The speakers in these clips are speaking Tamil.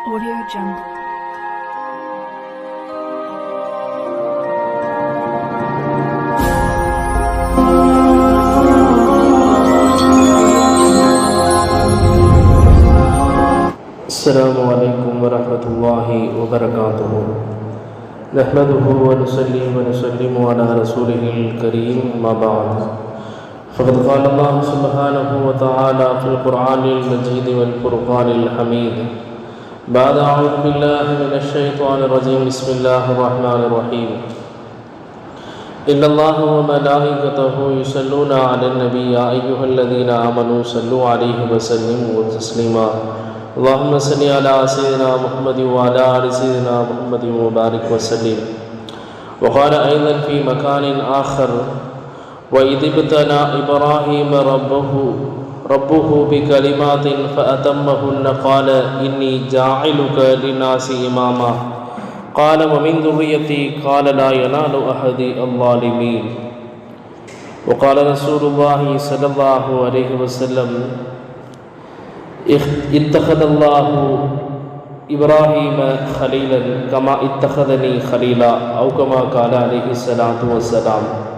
Audio Jungle. السلام عليكم ورحمة الله وبركاته. نحمده ونصلي ونسلم على رسوله الكريم ما بعد. فقد قال الله سبحانه وتعالى في القرآن المجيد والفرقان الحميد. بعد أعوذ بالله من الشيطان الرجيم. بسم الله الرحمن الرحيم. إن الله وملائكته يصلون على النبي يا أيها الذين آمنوا صلوا عليه وسلموا تسليما. اللهم صل على سيدنا محمد وعلى آل سيدنا محمد وبارك وسلم. وقال أيضا في مكان آخر وإذ ابتلى إبراهيم ربه ربه بكلمات فأتمهن قال إني جاعلك للناس إماما. قال ومن ذريتي قال لا ينال أحد الظالمين. وقال رسول الله صلى الله عليه وسلم اتخذ الله إبراهيم خليلا كما اتخذني خليلا أو كما قال عليه الصلاة والسلام.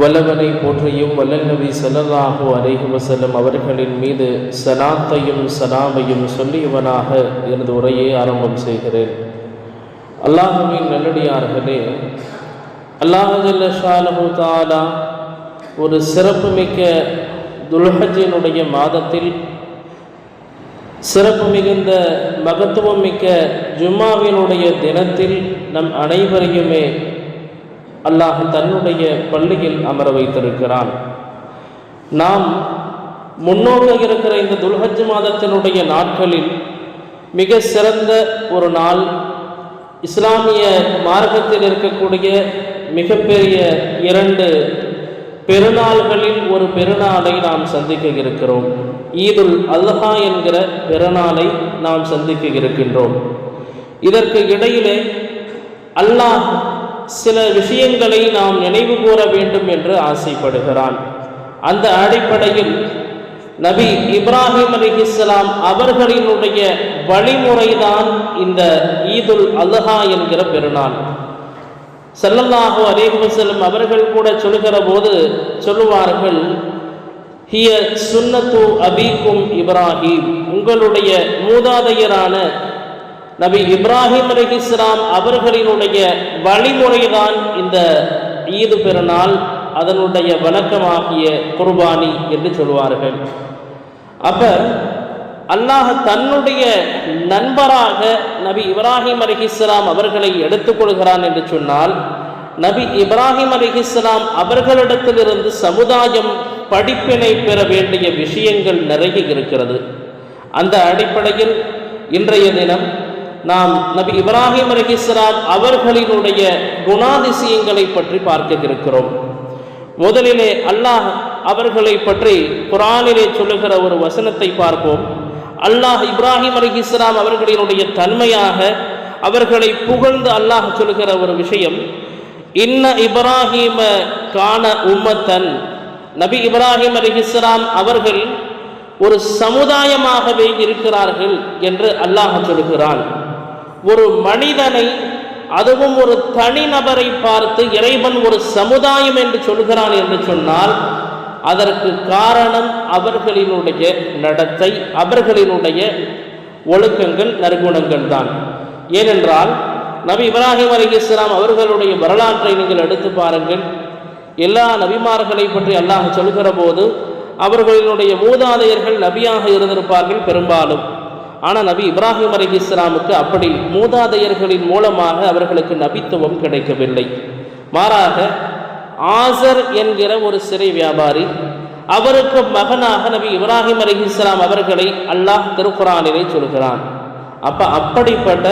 வல்லவனை போற்றியும் வல்லல் நபி ஸல்லல்லாஹு அலைஹி அவர்களின் மீது சலாத்தையும் சலாமையும் சொல்லியவனாக எனது உரையை ஆரம்பம் செய்கிறேன். அல்லாஹுவின் நல்லடியார்களே அல்லாஹ் ஷாலஹு தாலா ஒரு சிறப்புமிக்க துல்ஹஜினுடைய மாதத்தில் சிறப்பு மிகுந்த மகத்துவம் மிக்க ஜும்மாவினுடைய தினத்தில் நம் அனைவரையுமே அல்லாஹ் தன்னுடைய பள்ளியில் அமர வைத்திருக்கிறான். நாம் முன்னோக்க இருக்கிற இந்த துல்ஹஜ் மாதத்தினுடைய நாட்களில் மிக சிறந்த ஒரு நாள் இஸ்லாமிய மார்க்கத்தில் இருக்கக்கூடிய மிகப்பெரிய இரண்டு பெருநாள்களில் ஒரு பெருநாளை நாம் சந்திக்க இருக்கிறோம். ஈதுல் அல்ஹா என்கிற பெருநாளை நாம் சந்திக்க இருக்கின்றோம். இதற்கு இடையிலே அல்லாஹ் சில விஷயங்களை நாம் நினைவு கூற வேண்டும் என்று ஆசைப்படுகிறான். அந்த அடிப்படையில் நபி இப்ராஹிம் அலிஹிஸ்லாம் அவர்களினுடைய வழிமுறைதான் இந்த ஈதுல் அல்ஹா என்கிற பெருநாள். செல்லல்லாஹு அலேஹி அவர்கள் கூட சொல்லுகிற போது சொல்லுவார்கள் ஹிய சுன்னத்து அபீக்கும் இப்ராஹிம் உங்களுடைய மூதாதையரான நபி இப்ராஹிம் அலிஹிஸ்லாம் அவர்களினுடைய வழிமுறைதான் இந்த ஈது பெருநாள் அதனுடைய வணக்கமாகிய குர்பானி என்று சொல்வார்கள் அப்ப அல்லாஹ் தன்னுடைய நண்பராக நபி இப்ராஹிம் அலிஹிஸ்லாம் அவர்களை எடுத்துக்கொள்கிறான் என்று சொன்னால் நபி இப்ராஹிம் அலிஹிஸ்லாம் அவர்களிடத்திலிருந்து சமுதாயம் படிப்பினை பெற வேண்டிய விஷயங்கள் நிறைய இருக்கிறது. அந்த அடிப்படையில் இன்றைய தினம் நாம் நபி இப்ராஹிம் அலிஹிஸ்லாம் அவர்களினுடைய குணாதிசயங்களை பற்றி பார்க்க இருக்கிறோம் முதலிலே அல்லாஹ் அவர்களை பற்றி குரானிலே சொல்லுகிற ஒரு வசனத்தை பார்ப்போம். அல்லாஹ் இப்ராஹிம் அலி இஸ்லாம் அவர்களினுடைய தன்மையாக அவர்களை புகழ்ந்து அல்லாஹ் சொல்லுகிற ஒரு விஷயம் இன்ன இப்ராஹிம காண உம்மத்தன். நபி இப்ராஹிம் அலி இஸ்லாம் அவர்கள் ஒரு சமுதாயமாகவே இருக்கிறார்கள் என்று அல்லாஹ் சொல்கிறான் ஒரு மனிதனை அதுவும் ஒரு தனிநபரை பார்த்து இறைவன் ஒரு சமுதாயம் என்று சொல்கிறான் என்று சொன்னால் அதற்கு காரணம் அவர்களினுடைய நடத்தை அவர்களினுடைய ஒழுக்கங்கள் நற்குணங்கள் தான். ஏனென்றால் நபி இப்ராஹிம் அலி இஸ்லாம் அவர்களுடைய வரலாற்றை நீங்கள் எடுத்து பாருங்கள். எல்லா நபிமார்களை பற்றி அல்லாஹ் சொல்கிற போது அவர்களினுடைய மூதாதையர்கள் நபியாக இருந்திருப்பார்கள் பெரும்பாலும். ஆனால் நபி இப்ராஹிம் அலி இஸ்லாமுக்கு அப்படி மூதாதையர்களின் மூலமாக அவர்களுக்கு நபித்துவம் கிடைக்கவில்லை. மாறாக ஆசர் என்கிற ஒரு சிறை வியாபாரி அவருக்கு மகனாக நபி இப்ராஹிம் அலி இஸ்லாம் அவர்களை அல்லாஹ் திருக்குறானிலே சொல்கிறான். அப்போ அப்படிப்பட்ட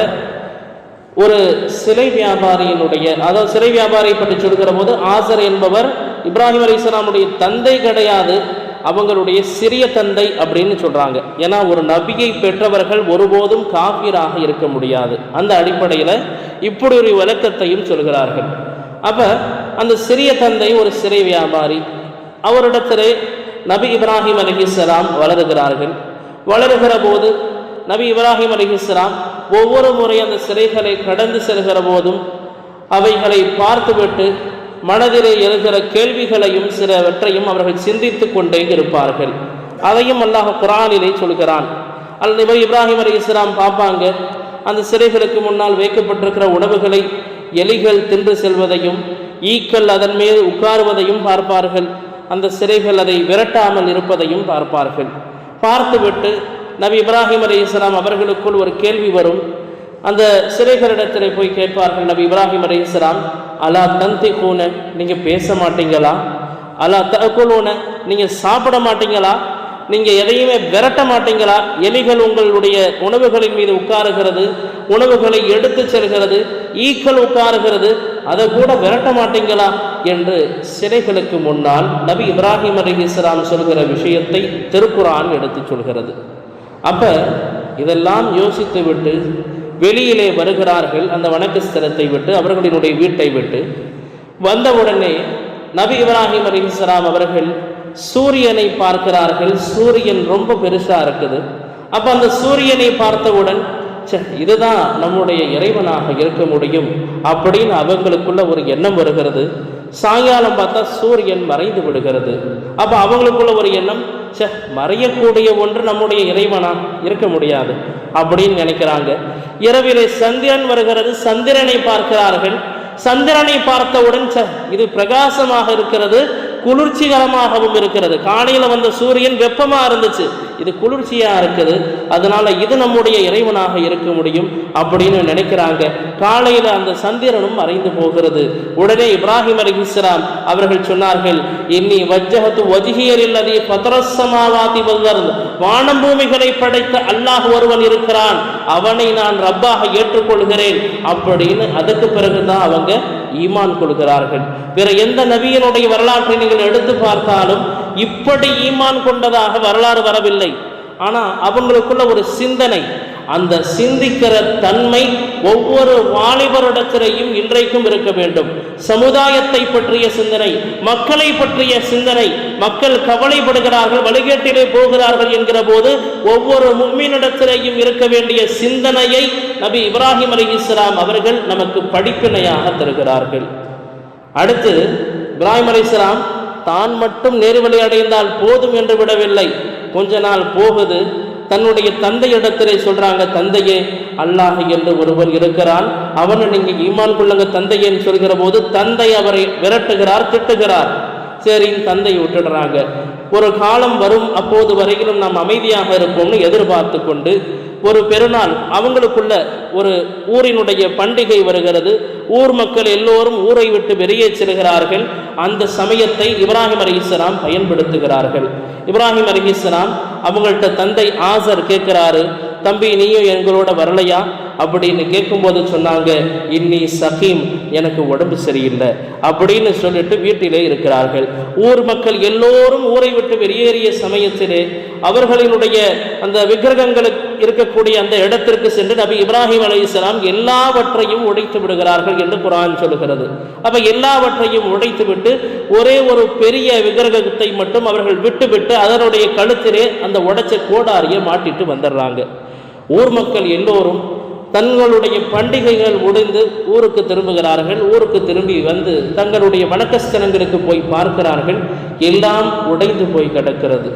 ஒரு சிலை வியாபாரியினுடைய அதாவது சிறை வியாபாரியை பற்றி சொல்கிற போது ஆசர் என்பவர் இப்ராஹிம் அலி இஸ்லாமுடைய தந்தை கிடையாது அவங்களுடைய சிறிய தந்தை அப்படின்னு சொல்கிறாங்க ஏன்னா ஒரு நபியை பெற்றவர்கள் ஒருபோதும் காப்பீராக இருக்க முடியாது. அந்த அடிப்படையில் இப்படி ஒரு விளக்கத்தையும் சொல்கிறார்கள். அப்ப அந்த சிறிய தந்தை ஒரு சிறை வியாபாரி. அவரிடத்திலே நபி இப்ராஹிம் அலிஹிஸ்லாம் வளருகிறார்கள். வளருகிற போது நபி இப்ராஹிம் அலிஹிஸ்லாம் ஒவ்வொரு முறை அந்த சிறைகளை கடந்து செல்கிற போதும் அவைகளை பார்த்துவிட்டு மனதிலே எழுகிற கேள்விகளையும் சிலவற்றையும் அவர்கள் சிந்தித்து கொண்டே இருப்பார்கள். அதையும் அல்லாஹ் குரானிலே சொல்கிறான். அல் நபி இப்ராஹிம் அலி இஸ்லாம் பார்ப்பாங்க. அந்த சிறைகளுக்கு முன்னால் வைக்கப்பட்டிருக்கிற உணவுகளை எலிகள் தின்று செல்வதையும் ஈக்கள் அதன் மேல் உட்காருவதையும் பார்ப்பார்கள். அந்த சிறைகள் அதை விரட்டாமல் இருப்பதையும் பார்ப்பார்கள். பார்த்துவிட்டு நபி இப்ராஹிம் அலி இஸ்லாம் அவர்களுக்குள் ஒரு கேள்வி வரும். அந்த சிறைகளிடத்தில் போய் கேட்பார்கள் நபி இப்ராஹிம் அலி இஸ்லாம் அலா தந்தி கூன நீங்கள் பேச மாட்டீங்களா? அலா தகுலூன நீங்கள் சாப்பிட மாட்டீங்களா? நீங்கள் எதையுமே விரட்ட மாட்டீங்களா? எலிகள் உங்களுடைய உணவுகளின் மீது உட்காருகிறது உணவுகளை எடுத்து செல்கிறது ஈக்கள் உட்காருகிறது அதை கூட விரட்ட மாட்டீங்களா? என்று சிறைகளுக்கு முன்னால் நபி இப்ராஹிம் அலி இஸ்லாம் சொல்கிற விஷயத்தை திருக்குறான் எடுத்து சொல்கிறது. அப்போ இதெல்லாம் யோசித்து விட்டு வெளியிலே வருகிறார்கள் அந்த வணக்கஸ்தலத்தை விட்டு அவர்களினுடைய வீட்டை விட்டு வந்தவுடனே நபி இப்ராஹிம் அலி அவர்கள் சூரியனை பார்க்கிறார்கள். சூரியன் ரொம்ப பெருசாக இருக்குது. அப்போ அந்த சூரியனை பார்த்தவுடன் சே இதுதான் நம்முடைய இறைவனாக இருக்க முடியும் அப்படின்னு அவங்களுக்குள்ள ஒரு எண்ணம் வருகிறது. சாயங்காலம் பார்த்தா சூரியன் மறைந்து விடுகிறது. அப்போ அவங்களுக்குள்ள ஒரு எண்ணம் ச்சே மறையக்கூடிய ஒன்று நம்முடைய இறைவனா? இருக்க முடியாது. அப்படின்னு நினைக்கிறாங்க. இரவிலே சந்திரன் வருகிறது. சந்திரனை பார்க்கிறார்கள். சந்திரனை பார்த்தவுடன் ச இது பிரகாசமாக இருக்கிறது குளிர்ச்சிகரமாகவும் இருக்கிறது. காலையில் வந்த சூரியன் வெப்பமாக இருந்துச்சு. இது குளிர்ச்சியாக இருக்குது. அதனால இது நம்முடைய இறைவனாக இருக்க முடியும் அப்படின்னு நினைக்கிறாங்க. காலையில் அந்த சந்திரனும் மறைந்து போகிறது. உடனே இப்ராஹிம் அலிஹிஸ்லாம் அவர்கள் சொன்னார்கள் இன்னி வஜ்ஜகத்து வஜிகியர் இல்லதி பத்ரசமாவாதி வானம் பூமிகளை படைத்த அல்லாஹ் ஒருவன் இருக்கிறான். அவனை நான் ரப்பாக ஏற்றுக்கொள்கிறேன். அப்படின்னு அதுக்கு பிறகுதான் அவங்க ஈமான் கொள்கிறார்கள். பிற எந்த நபியினுடைய வரலாற்றை நீங்கள் எடுத்து பார்த்தாலும் இப்படி ஈமான் கொண்டதாக வரலாறு வரவில்லை. ஆனா அவங்களுக்குள்ள ஒரு சிந்தனை அந்த சிந்திக்கிற தன்மை ஒவ்வொரு வாலிபரிடத்திலையும் இன்றைக்கும் இருக்க வேண்டும். சமுதாயத்தை பற்றிய சிந்தனை மக்களை பற்றிய சிந்தனை மக்கள் கவலைப்படுகிறார்கள் வழிகேட்டிலே போகிறார்கள் என்கிற போது ஒவ்வொரு மும்மினிடத்திலேயும் இருக்க வேண்டிய சிந்தனையை நபி இப்ராஹிம் அலி இஸ்லாம் அவர்கள் நமக்கு படிப்பினையாக தருகிறார்கள். அடுத்து இப்ராஹிம் அலி இஸ்லாம் தான் மட்டும் நேர்வழி அடைந்தால் போதும் என்று விடவில்லை. கொஞ்ச நாள் போகுது தன்னுடைய தந்தையிடத்திலே சொல்றாங்க தந்தையே அல்லாஹ் என்று ஒருவர் இருக்கிறான். அவனை நீங்க ஈமான் கொள்ளுங்க தந்தையன்னு சொல்கிற போது தந்தை அவரை விரட்டுகிறார் திட்டுகிறார். சரின்னு தந்தை விட்டுடுறாங்க. ஒரு காலம் வரும் அப்போது வரையிலும் நாம் அமைதியாக இருப்போம்னு எதிர்பார்த்து கொண்டு ஒரு பெருநாள் அவங்களுக்குள்ள ஒரு ஊரினுடைய பண்டிகை வருகிறது. ஊர் மக்கள் எல்லோரும் ஊரை விட்டு வெளியே செல்கிறார்கள். அந்த சமயத்தை இப்ராஹிம் அலிஸ்லாம் பயன்படுத்துகிறார்கள். இப்ராஹிம் அலிஸ்லாம் அவங்கள்ட்ட தந்தை ஆசர் கேட்கிறாரு தம்பி நீயும் எங்களோட வரலையா? அப்படின்னு கேட்கும்போது சொன்னாங்க இன்னி சகீம் எனக்கு உடம்பு சரியில்லை. அப்படின்னு சொல்லிட்டு வீட்டிலே இருக்கிறார்கள். ஊர் மக்கள் எல்லோரும் ஊரை விட்டு வெளியேறிய சமயத்திலே அவர்களினுடைய அந்த விக்கிரகங்களுக்கு இருக்கக்கூடிய அந்த இடத்திற்கு சென்று நபி இப்ராஹிம் அலைஹிஸ்ஸலாம் எல்லாவற்றையும் உடைத்து விடுகிறார்கள் என்று குரான் சொல்லுகிறது. அப்போ எல்லாவற்றையும் உடைத்து விட்டு ஒரே ஒரு பெரிய விக்கிரகத்தை மட்டும் அவர்கள் விட்டுவிட்டு அதனுடைய கழுத்திலே அந்த உடைச்ச கோடாரியை மாட்டிட்டு வந்துடுறாங்க. ஊர் மக்கள் எல்லோரும் தங்களுடைய பண்டிகைகள் முடிந்து ஊருக்கு திரும்புகிறார்கள். ஊருக்கு திரும்பி வந்து தங்களுடைய வணக்கஸ்தலங்களுக்கு போய் பார்க்கிறார்கள். எல்லாம் உடைந்து போய் கிடக்கிறது.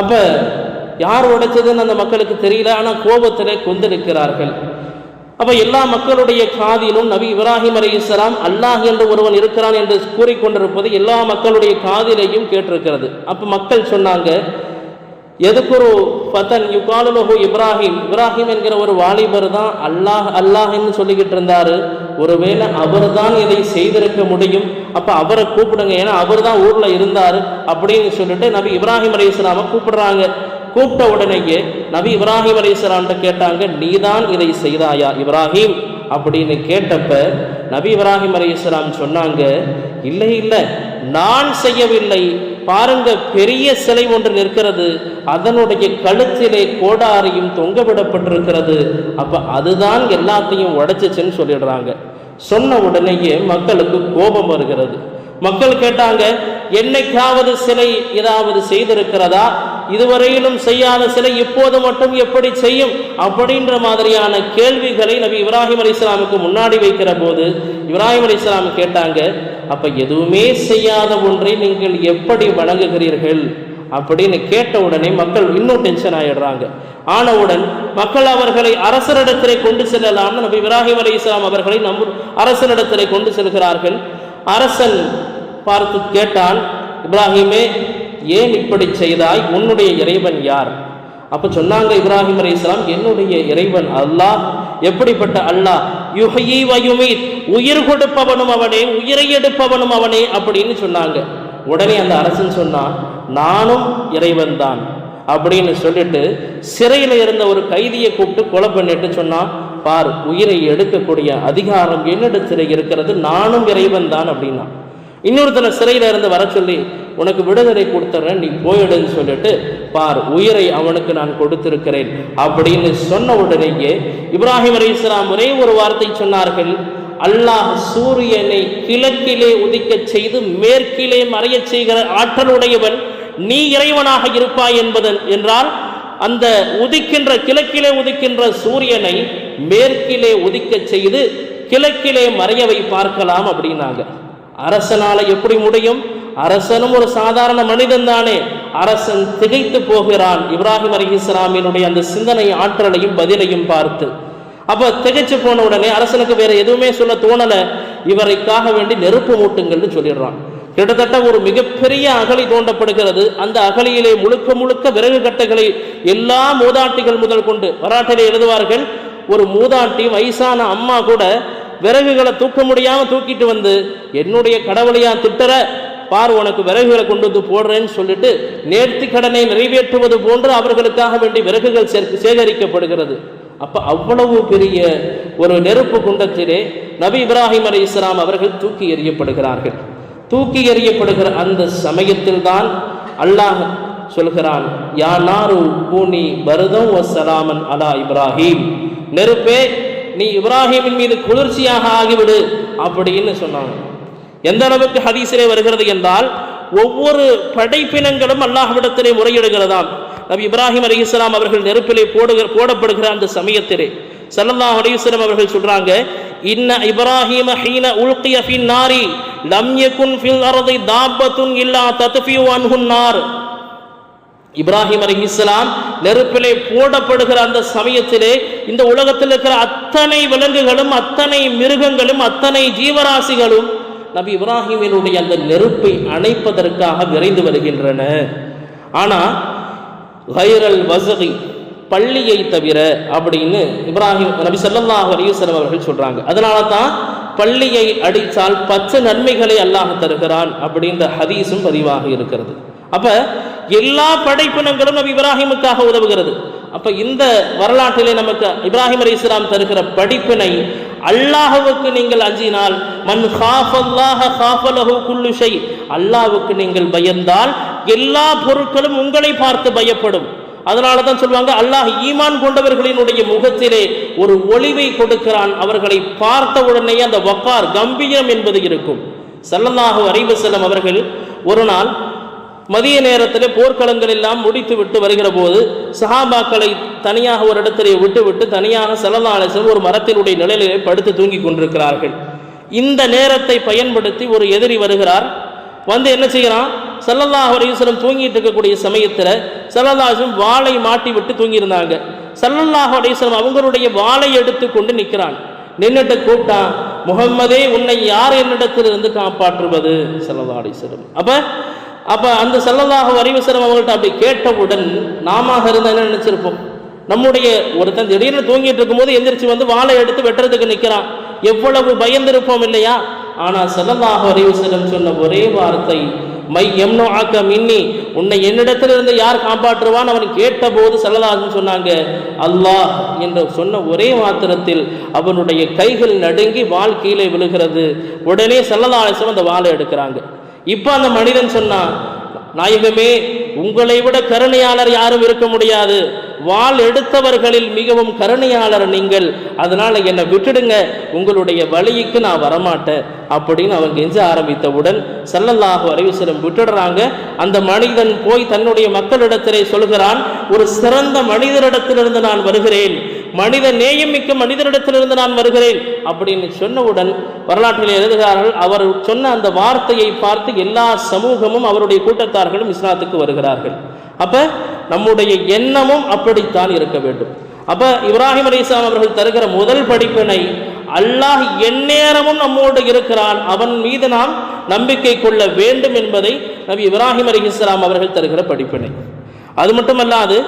அப்போ யார் உடைச்சதுன்னு அந்த மக்களுக்கு தெரியல ஆனால் கோபத்தில் கொந்திருக்கிறார்கள் அப்போ எல்லா மக்களுடைய காதிலும் நபி இப்ராஹிம் அலைஹிஸ்ஸலாம் அல்லாஹ் என்று ஒருவன் இருக்கிறான் என்று கூறிக்கொண்டிருப்பது எல்லா மக்களுடைய காதிலையும் கேட்டிருக்கிறது. அப்போ மக்கள் சொன்னாங்க எதுக்குரு? பத்தன் யுகாலுலகு இப்ராஹிம். இப்ராஹிம் என்கிற ஒரு வாலிபர் தான் அல்லாஹ் அல்லாஹின்னு சொல்லிக்கிட்டு இருந்தாரு. ஒருவேளை அவர் தான் இதை செய்திருக்க முடியும். அப்போ அவரை கூப்பிடுங்க. ஏன்னா அவர் தான் ஊரில் இருந்தார் அப்படின்னு சொல்லிட்டு நபி இப்ராஹிம் அலைஹிஸ்ஸலாமை கூப்பிடுறாங்க. கூப்பிட்ட உடனேயே நபி இப்ராஹிம் அலைஹிஸ்ஸலாம்கிட்ட கேட்டாங்க நீதான் இதை செய்தாயா இப்ராஹிம்? அப்படின்னு கேட்டப்ப நபி இப்ராஹிம் அலைஹிஸ்ஸலாம் சொன்னாங்க இல்லை இல்லை நான் செய்யவில்லை. பாருங்க பெரிய சிலை ஒன்று நிற்கிறது. அதனுடைய கழுத்திலே கோடாரியும் தொங்க விடப்பட்டிருக்கிறது அதுதான் எல்லாத்தையும் உடைச்சிச்சுன்னு சொல்லிடுறாங்க. சொன்ன உடனேயே மக்களுக்கு கோபம் வருகிறது. மக்கள் கேட்டாங்க என்னைக்காவது சிலை ஏதாவது செய்திருக்கிறதா? இதுவரையிலும் செய்யாத சிலை இப்போது மட்டும் எப்படி செய்யும்? அப்படின்ற மாதிரியான கேள்விகளை நபி இப்ராஹிம் அலி இஸ்லாமுக்கு முன்னாடி வைக்கிற போது இப்ராஹிம் அலி இஸ்லாம் கேட்டாங்க அப்ப எதுவுமே செய்யாத ஒன்றை நீங்கள் எப்படி வழங்குகிறீர்கள் அப்படின்னு கேட்ட உடனே மக்கள் இன்னும் டென்ஷன் ஆயிடுறாங்க. ஆனவுடன் மக்கள் அவர்களை அரசரிடத்திலே கொண்டு செல்லலாம்னு நபி இப்ராஹிம் அலி இஸ்லாம் அவர்களை நம்ப அரசனிடத்திலே கொண்டு செல்கிறார்கள். அரசன் பார்த்து கேட்டான் இப்ராஹிமே ஏன் இப்படி செய்தாய்? உன்னுடைய இறைவன் யார்? அப்ப சொன்னாங்க இப்ராஹிம் அலி இஸ்லாம் என்னுடைய இறைவன் அல்லாஹ் எப்படிப்பட்ட அல்லாஹ்? யுஹயி வயுமீத் உயிர் கொடுப்பவனும் அவனே உயிரை எடுப்பவனும் அவனே அப்படின்னு சொன்னாங்க. உடனே அந்த அரசன் சொன்னான் நானும் இறைவன் தான் அப்படின்னு சொல்லிட்டு சிறையில் இருந்த ஒரு கைதியை கூப்பிட்டு கொலை பண்ணிட்டு சொன்னான் பார் உயிரை எடுக்கக்கூடிய அதிகாரம் என்னிடத்தில் இருக்கிறது நானும் இறைவன் தான் அப்படின்னா. இன்னொருத்தனை சிறையில் இருந்து வர சொல்லி உனக்கு விடுதலை கொடுத்துட்றேன் நீ போயிடுன்னு சொல்லிட்டு பார் உயிரை அவனுக்கு நான் கொடுத்திருக்கிறேன். அப்படின்னு சொன்ன உடனேயே இப்ராஹிம் அலி இஸ்லாம் ஒரே ஒரு வார்த்தை சொன்னார்கள் அல்லாஹ் சூரியனை கிழக்கிலே உதிக்கச் செய்து மேற்கிலே மறையச் செய்கிற ஆற்றலுடையவன் நீ இறைவனாக இருப்பாய் என்பதன் என்றால் அந்த உதிக்கின்ற கிழக்கிலே உதிக்கின்ற சூரியனை மேற்கிலே உதிக்கச் செய்து கிழக்கிலே மறையவை பார்க்கலாம் அப்படின்னாங்க. அரசனால எப்படி முடியும்? அரசனும் ஒரு சாதாரண மனிதன் தானே. அரசன் திகைத்து போகிறான். இப்ராஹிம் அலி இஸ்லாமியினுடைய அந்த சிந்தனை ஆற்றலையும் பதிலையும் பார்த்து. அப்ப திகைச்சு போன உடனே அரசனுக்கு வேற எதுவுமே சொல்ல தோணல. இவரைக்காக வேண்டி நெருப்பு மூட்டுங்கள்னு சொல்லிடுறான். கிட்டத்தட்ட ஒரு மிகப்பெரிய அகழி தோண்டப்படுகிறது. அந்த அகழியிலே முழுக்க முழுக்க விறகு கட்டைகளை எல்லா மூதாட்டிகள் முதல் கொண்டு வராட்டிலே எழுதுவார்கள் ஒரு மூதாட்டி வயசான அம்மா கூட விறகுகளை தூக்க முடியாமல் தூக்கிட்டு வந்து என்னுடைய கடவுளையா திட்டற? பார் உனக்கு விறகுகளை கொண்டு வந்து போடுறேன்னு சொல்லிட்டு நேர்த்தி கடனை நிறைவேற்றுவது போன்று அவர்களுக்காக வேண்டி விறகுகள் சேர்க்க சேகரிக்கப்படுகிறது. அப்போ அவ்வளவு பெரிய ஒரு நெருப்பு குண்டத்திலே நபி இப்ராஹிம் அலி இஸ்லாம் அவர்கள் தூக்கி எறியப்படுகிறார்கள். தூக்கி எறியப்படுகிற அந்த சமயத்தில் தான் அல்லாஹ் சொல்கிறான் யா நாரு பூனி பருதம் வசலாமன் அலா இப்ராஹிம். நெருப்பே நீ இப்ராஹிமின் மீது குளிர்ச்சியாக ஆகிவிடு அப்படின்னு சொன்னாங்க. எந்த அளவுக்கு ஹதீஸிலே வருகிறது என்றால் ஒவ்வொரு படைப்பினங்களும் அல்லாஹ்விடத்திலே முறையிடுகிறதாம். நபி இப்ராஹிம் அலி இஸ்லாம் அவர்கள் நெருப்பிலே போடுகிற போடப்படுகிற அந்த சமயத்திலே. சல்லல்லாஹு அலிஸ்லாம் அவர்கள் சொல்றாங்க இன்ன இப்ராஹிம ஹீன உல்கிய ஃபின் நாரி லம் யகுன் ஃபில் அர்தி தாபத்துன் இல்லா தத்ஃபியு அன்ஹுன் நார். இப்ராஹிம் அலி இஸ்லாம் நெருப்பிலே போடப்படுகிற அந்த சமயத்திலே இந்த உலகத்தில் இருக்கிற அத்தனை விலங்குகளும் அத்தனை மிருகங்களும் அத்தனை ஜீவராசிகளும் நபி இப்ராஹிமினுடைய அந்த நெருப்பை அணைப்பதற்காக விரைந்து வருகின்றன. ஆனால் வைரல் வசதி பள்ளியை தவிர அப்படின்னு இப்ராஹிம் நபி ஸல்லல்லாஹு அலைஹி அவர்கள் சொல்கிறாங்க அதனால தான் பள்ளியை அடித்தால் பச்சை நன்மைகளை அல்லாஹ் தருகிறான் அப்படின்ற ஹதீஸும் பதிவாக இருக்கிறது. அப்போ எல்லா படைப்பினங்களும் நபி இப்ராஹிமுக்காக உதவுகிறது. அப்ப இந்த வரலாற்றிலே நமக்கு இப்ராஹிம் அலி இஸ்லாம் தருகிற படிப்பினை அல்லாஹுவுக்கு நீங்கள் அஞ்சினால் மன் ஹாஃபல்லாஹ ஹாஃபலஹு குல்லு அல்லாஹுக்கு நீங்கள் பயந்தால் எல்லா பொருட்களும் உங்களை பார்த்து பயப்படும். அதனால தான் சொல்லுவாங்க அல்லாஹ் ஈமான் கொண்டவர்களினுடைய முகத்திலே ஒரு ஒளிவை கொடுக்கிறான். அவர்களை பார்த்த உடனே அந்த வக்கார் கம்பீரம் என்பது இருக்கும். சல்லல்லாஹு அறிவு செல்லம் அவர்கள் ஒரு நாள் மதிய நேரத்தில் போர்க்களங்கள் எல்லாம் முடித்து விட்டு வருகிற போது சஹாபாக்களை தனியாக ஒரு இடத்திலே விட்டுவிட்டு தனியாக செலவாளர்கள் ஒரு மரத்தினுடைய நிழலிலே படுத்து தூங்கி கொண்டிருக்கிறார்கள். இந்த நேரத்தை பயன்படுத்தி ஒரு எதிரி வருகிறார். வந்து என்ன செய்கிறான்? சல்லல்லாஹு அலைஹி தூங்கிட்டு இருக்கக்கூடிய சமயத்தில் சல்லல்லாஹும் வாளை மாட்டி விட்டு தூங்கியிருந்தாங்க. சல்லல்லாஹு அலைஹி அவங்களுடைய வாளை எடுத்து கொண்டு நிற்கிறான். நின்னுட்டு கூப்பிட்டான் முகம்மதே உன்னை யார் என்னிடத்திலிருந்து காப்பாற்றுவது? சல்லல்லாஹு அலைஹி அப்போ அப்போ அந்த செல்லதாக வரிவசரம் அவங்கள்ட்ட அப்படி கேட்டவுடன் நாம இருந்தால் என்ன நினச்சிருப்போம்? நம்முடைய ஒருத்தன் திடீர்னு தூங்கிட்டு இருக்கும்போது எந்திரிச்சு வந்து வாழை எடுத்து வெட்டுறதுக்கு நிற்கிறான் எவ்வளவு பயந்திருப்போம் இல்லையா? ஆனால் செல்லதாக வரிவசரம் சொன்ன ஒரே வார்த்தை மை எம்னோ ஆக்க மின்னி. உன்னை என்னிடத்திலிருந்து யார் காப்பாற்றுவான்? அவன் கேட்டபோது சல்லல்லாஹு சொன்னாங்க அல்லாஹ் என்று சொன்ன ஒரே மாத்திரத்தில் அவனுடைய கைகள் நடுங்கி வாள் கீழே விழுகிறது. உடனே சல்லல்லாஹு அந்த வாளை எடுக்கிறாங்க. இப்போ அந்த மனிதன் சொன்னான் நாயகமே உங்களை விட கருணையாளர் யாரும் இருக்க முடியாது. வாள் எடுத்தவர்களில் மிகவும் கருணையாளர் நீங்கள். அதனால என்னை விட்டுடுங்க. உங்களுடைய வழிக்கு நான் வரமாட்டேன். அப்படின்னு அவன் கெஞ்ச ஆரம்பித்தவுடன் சல்லல்லாஹு அலைவசலம் விட்டுடுறாங்க. அந்த மனிதன் போய் தன்னுடைய மக்களிடத்திலே சொல்கிறான் ஒரு சிறந்த மனிதரிடத்திலிருந்து நான் வருகிறேன். மனித நேயம் மிக்க மனிதனிடத்திலிருந்து நான் வருகிறேன் அப்படின்னு சொன்னவுடன் வரலாற்றில் எழுதுகிறார்கள் அவர் சொன்ன அந்த வார்த்தையை பார்த்து எல்லா சமூகமும் அவருடைய கூட்டத்தார்களும் இஸ்லாத்துக்கு வருகிறார்கள். அப்ப நம்முடைய எண்ணமும் அப்படித்தான் இருக்க வேண்டும். அப்ப இப்ராஹிம் அலிஸ்லாம் அவர்கள் தருகிற முதல் படிப்பினை அல்லாஹ் எந்நேரமும் நம்மோடு இருக்கிறான் அவன் மீது நாம் நம்பிக்கை கொள்ள வேண்டும் என்பதை நபி இப்ராஹிம் அலி இஸ்லாம் அவர்கள் தருகிற படிப்பினை. அது மட்டுமல்லாது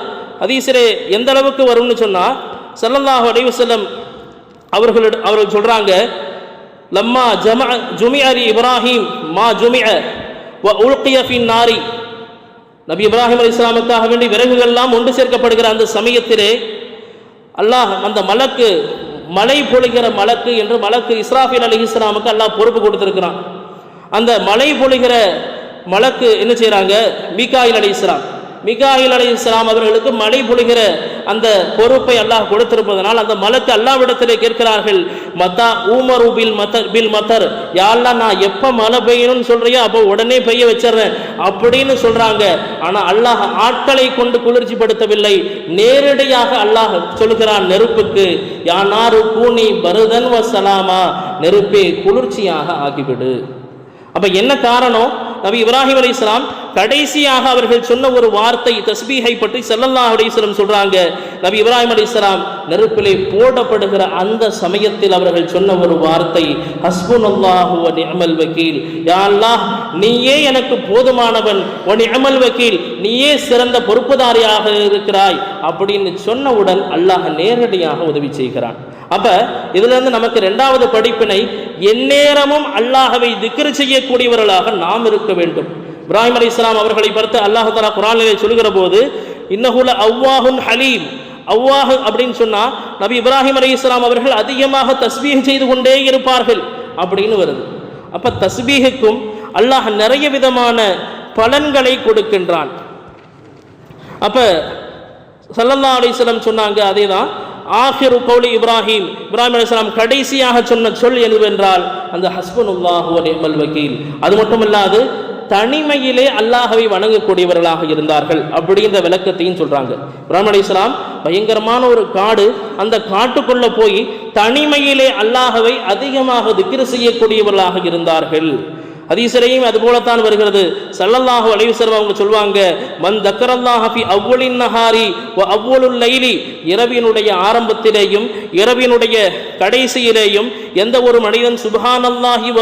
அதீசரே எந்த அளவுக்கு வரும்னு சொன்னால் சல்லல்லாஹு அலைவசல்லம் வஸல்லம் அவர்களிட அவர்கள் சொல்கிறாங்க லம்மா ஜம ஜுமி அரி இப்ராஹிம் மா ஜுமி வ உல்கிய நாரி நபி இப்ராஹிம் அலி இஸ்லாமுக்காக வேண்டி விறகுகள்லாம் ஒன்று சேர்க்கப்படுகிற அந்த சமயத்திலே அல்லாஹ் அந்த மலக்கு மலை பொழிகிற மலக்கு என்று மலக்கு இஸ்ராஃபில் அலி இஸ்லாமுக்கு அல்லாஹ் பொறுப்பு கொடுத்துருக்கிறான். அந்த மலை பொழிகிற மலக்கு என்ன செய்கிறாங்க மீகாயில் அலி இஸ்லாம் மிகாயில் அலி இஸ்லாம் அவர்களுக்கு மழை பொழிகிற அந்த பொறுப்பை அல்லாஹ் கொடுத்திருப்பதனால் அந்த மலத்தை அல்லாவிடத்திலே கேட்கிறார்கள். மத்தா ஊமரு பில் மத்தர் பில் மத்தர். யாரெல்லாம் நான் எப்போ மழை பெய்யணும்னு சொல்கிறியோ அப்போ உடனே பெய்ய வச்சிடுறேன் அப்படின்னு சொல்றாங்க. ஆனால் அல்லாஹ் ஆட்களை கொண்டு குளிர்ச்சிப்படுத்தவில்லை. நேரடியாக அல்லாஹ் சொல்கிறான் நெருப்புக்கு யானாரு கூனி பருதன் வசலாமா நெருப்பே குளிர்ச்சியாக ஆக்கிவிடு அப்போ என்ன காரணம்? நபி இப்ராஹிம் அலி இஸ்லாம் கடைசியாக அவர்கள் சொன்ன ஒரு வார்த்தை தஸ்பீஹை பற்றி செல்லல்லா அலைஹி சொல்றாங்க. நபி இப்ராஹிம் அலிஸ்லாம் நெருப்பிலே போடப்படுகிற அந்த சமயத்தில் அவர்கள் சொன்ன ஒரு வார்த்தை ஹஸ்புனல்லாஹு வ நிஅமல் வக்கீல். யா அல்லாஹ் நீயே எனக்கு போதுமானவன் வ அமல் வக்கீல். நீயே சிறந்த பொறுப்புதாரியாக இருக்கிறாய் அப்படின்னு சொன்னவுடன் அல்லாஹ் நேரடியாக உதவி செய்கிறான். அப்ப இதுல இருந்து நமக்கு இரண்டாவது படிப்பினை எந்நேரமும் அல்லாஹவை திக்ரு செய்யக்கூடியவர்களாக நாம் இருக்க வேண்டும். இப்ராஹிம் அலி இஸ்லாம் அவர்களை பார்த்து அல்லாஹ் தலா குரானிலே சொல்கிற போது இன்னகுல அவ்வாஹுன் ஹலீம். அவ்வாஹு அப்படின்னு சொன்னால் நபி இப்ராஹிம் அலி இஸ்லாம் அவர்கள் அதிகமாக தஸ்பீக செய்து கொண்டே இருப்பார்கள். அப்படின்னு வருது. அப்ப தஸ்பீகுக்கும் அல்லாஹ் நிறைய விதமான பலன்களை கொடுக்கின்றான். அப்ப சல்லல்லா அலிஸ்லாம் சொன்னாங்க அதே தான் ஆஹிரு கௌலி இப்ராஹிம். இப்ராஹிம் அலிஸ்லாம் கடைசியாக சொன்ன சொல் எதுவென்றால் அந்த ஹஸ்பனுல்லாஹு அலிமல் வக்கீல். அது மட்டுமல்லாது தனிமையிலே அல்லாஹவை வணங்கக்கூடியவர்களாக இருந்தார்கள் அப்படிங்கிற விளக்கத்தையும் சொல்றாங்க. இப்ராஹிம் அலி இஸ்லாம் பயங்கரமான ஒரு காடு அந்த காட்டுக்குள்ள போய் தனிமையிலே அல்லாஹவை அதிகமாக திக்ரு செய்யக்கூடியவர்களாக இருந்தார்கள். அதிசரையும் அது போலத்தான் வருகிறது. சல்லல்லாஹு அலைஹி வஸல்லம் அவங்க சொல்லுவாங்க மன் தக்கரல்லாஹி அவ்வளின் நஹாரி வ லைலி. இரவினுடைய ஆரம்பத்திலேயும் இரவினுடைய கடைசியிலேயும் எந்த ஒரு மனிதன் சுபஹானல்லாஹி வ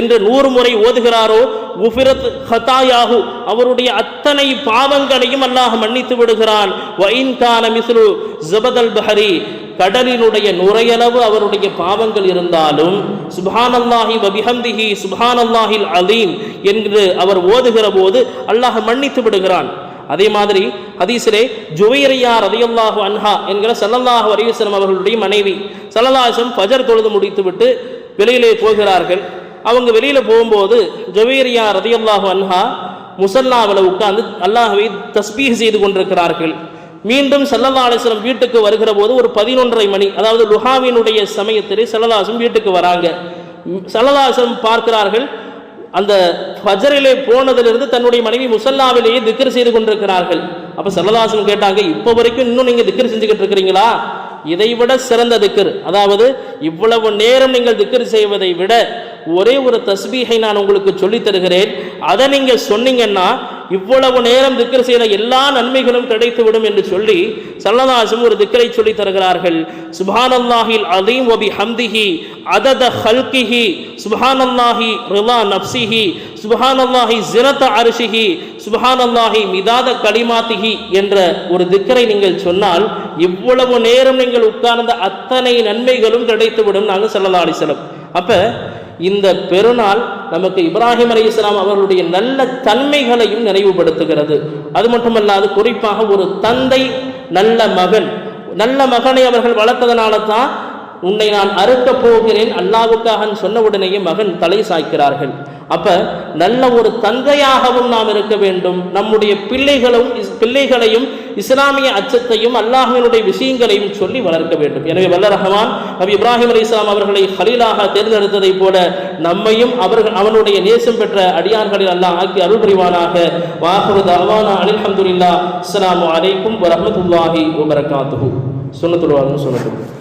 என்று நூறு முறை ஓதுகிறாரோ உஃபிரத் ஹதாயாஹு அவருடைய அத்தனை பாவங்களையும் அல்லாஹ் மன்னித்து விடுகிறான். வைன் கான மிஸ்லு ஜபதல் பஹரி கடலினுடைய நுரையளவு அவருடைய பாவங்கள் இருந்தாலும் சுபானல்லாஹி வபிஹம்திஹி சுபானல்லாஹில் அலீம் என்று அவர் ஓதுகிற போது அல்லாஹ் மன்னித்து விடுகிறான். அதே மாதிரி ஹதீஸிலே ஜுவைரியா ரதியல்லாஹு அன்ஹா என்கிற சல்லல்லாஹு அலைவசம் அவர்களுடைய மனைவி சல்லல்லாஹம் ஃபஜர் தொழுது முடித்துவிட்டு வெளியிலே போகிறார்கள். அவங்க வெளியில போகும்போது ஜவேரியா ரதியல்லாஹு அன்ஹா முசல்லாவில் உட்கார்ந்து அல்லாஹவை தஸ்பீஹ் செய்து கொண்டிருக்கிறார்கள். மீண்டும் சல்லல்லா அலிஸ்லம் வீட்டுக்கு வருகிற போது ஒரு பதினொன்றரை மணி அதாவது லுஹாவினுடைய சமயத்திலே சல்லதாசம் வீட்டுக்கு வராங்க. சல்லதாசம் பார்க்கிறார்கள். அந்த ஃபஜரிலே போனதிலிருந்து தன்னுடைய மனைவி முசல்லாவிலேயே திக்கர் செய்து கொண்டிருக்கிறார்கள். அப்போ சல்லல்லாசம் கேட்டாங்க இப்போ வரைக்கும் இன்னும் நீங்கள் திக்கர் செஞ்சுக்கிட்டு இருக்கிறீங்களா? இதைவிட சிறந்த திக்கர் அதாவது இவ்வளவு நேரம் நீங்கள் திக்கர் செய்வதை விட ஒரே ஒரு தஸ்பீகை நான் உங்களுக்கு சொல்லித் தருகிறேன். அதை நீங்க சொன்னீங்கன்னா இவ்வளவு நேரம் திக்கர் செய்த எல்லா நன்மைகளும் கிடைத்துவிடும் என்று சொல்லி சல்லதாசும் ஒரு திக்கரை சொல்லி தருகிறார்கள். சுபானல்லாஹில் அதீம் ஒபி ஹம்திஹி அதத ஹல்கிஹி சுபானல்லாஹி ரிலா நப்சிஹி சுபஹானல்லாஹி ஜினத அரிசிஹி சுபஹானல்லாஹி மிதாத களிமாத்திஹி என்ற ஒரு திக்கரை நீங்கள் சொன்னால் இவ்வளவு நேரம் நீங்கள் உட்கார்ந்த அத்தனை நன்மைகளும் கிடைத்துவிடும். நாங்கள் சல்லல்லா செலவு அப்ப இந்த பெருநாள் நமக்கு இப்ராஹிம் அலி இஸ்லாம் அவர்களுடைய நல்ல தன்மைகளையும் நினைவுபடுத்துகிறது. அது மட்டுமல்லாது குறிப்பாக ஒரு தந்தை நல்ல மகன் நல்ல மகனை அவர்கள் வளர்த்ததனால தான் உன்னை நான் அறுக்கப் போகிறேன். அல்லாவுக்காக சொன்ன உடனேயே மகன் தலை சாய்க்கிறார்கள். அப்ப நல்ல ஒரு தந்தையாகவும் நாம் இருக்க வேண்டும். நம்முடைய பிள்ளைகளும் பிள்ளைகளையும் இஸ்லாமிய அச்சத்தையும் அல்லாஹினுடைய விஷயங்களையும் சொல்லி வளர்க்க வேண்டும். எனவே வல்ல ரஹமான் நபி இப்ராஹிம் அலி இஸ்லாம் அவர்களை ஹலீலாக தேர்ந்தெடுத்ததைப் போல நம்மையும் அவர்கள் அவனுடைய நேசம் பெற்ற அடியார்களில் அல்லாஹ் ஆக்கி அருள் புரிவானாக. வாஹுரு தவானா அலில்ஹம்துலில்லாஹ் அஸ்ஸலாமு அலைக்கும் வரஹ்மத்துல்லாஹி வபரகாத்துஹு. சொன்னத்துல வாலும் சொல்லட்டும்